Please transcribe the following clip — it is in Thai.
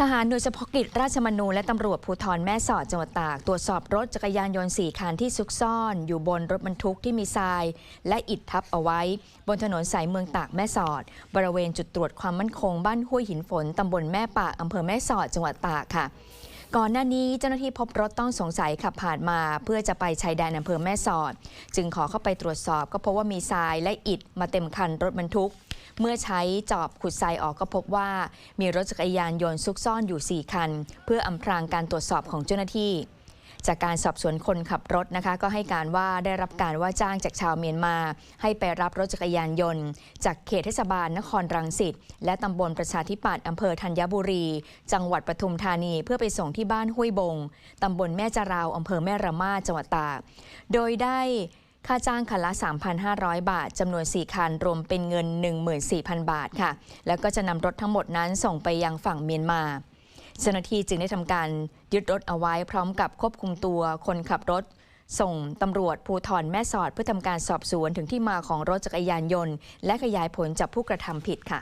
ทหารโดยเฉพาะกิจราชมนูและตำรวจภูธรแม่สอดจังหวัดตาก ตรวจสอบรถจักรยานยนต์4คันที่ซุกซ่อน อยู่บนรถบรรทุกที่มีทราย และอิฐทับเอาไว้ บนถนนสายเมืองตากแม่สอด บริเวณจุดตรวจความมั่นคงบ้านห้วยหินฝนตำบลแม่ปะอำเภอแม่สอดจังหวัดตากค่ะ ก่อนหน้านี้เจ้าหน้าที่พบรถต้องสงสัยขับผ่านมา เพื่อจะไปชายแดนอำเภอแม่สอด จึงขอเข้าไปตรวจสอบก็พบว่ามีทรายและอิฐมาเต็มคันรถบรรทุก เมื่อใช้จอบขุดทรายออกก็พบว่า มีรถจักรยานยนต์ซุกซ่อนอยู่ 4 คัน เพื่ออำพรางการตรวจสอบของเจ้าหน้าที่ จากการสอบสวนคนขับรถนะคะ ก็ให้การว่าได้รับการว่าจ้างจากชาวเมียนมา ให้ไปรับรถจักรยานยนต์ จากเขตเทศบาลนครรังสิตและตำบลประชาธิปัตย์อำเภอธัญบุรี จังหวัดปทุมธานีเพื่อไปส่งที่บ้านห้วยบงตำบลแม่จาราวอำเภอแม่ระมาจังหวัดตากโดยได้ ค่าจ้างคันละ 3,500 บาท จำนวน 4 คัน รวมเป็นเงิน 14,000 บาทค่ะ แล้วก็จะนำรถทั้งหมดนั้นส่งไปยังฝั่งเมียนมาเจ้าหน้าที่จึงได้ทำการยึดรถเอาไว้พร้อมกับควบคุมตัวคนขับรถ ส่งตำรวจภูธรแม่สอดเพื่อทำการสอบสวนถึงที่มาของรถจักรยานยนต์ และขยายผลจับผู้กระทำผิดค่ะ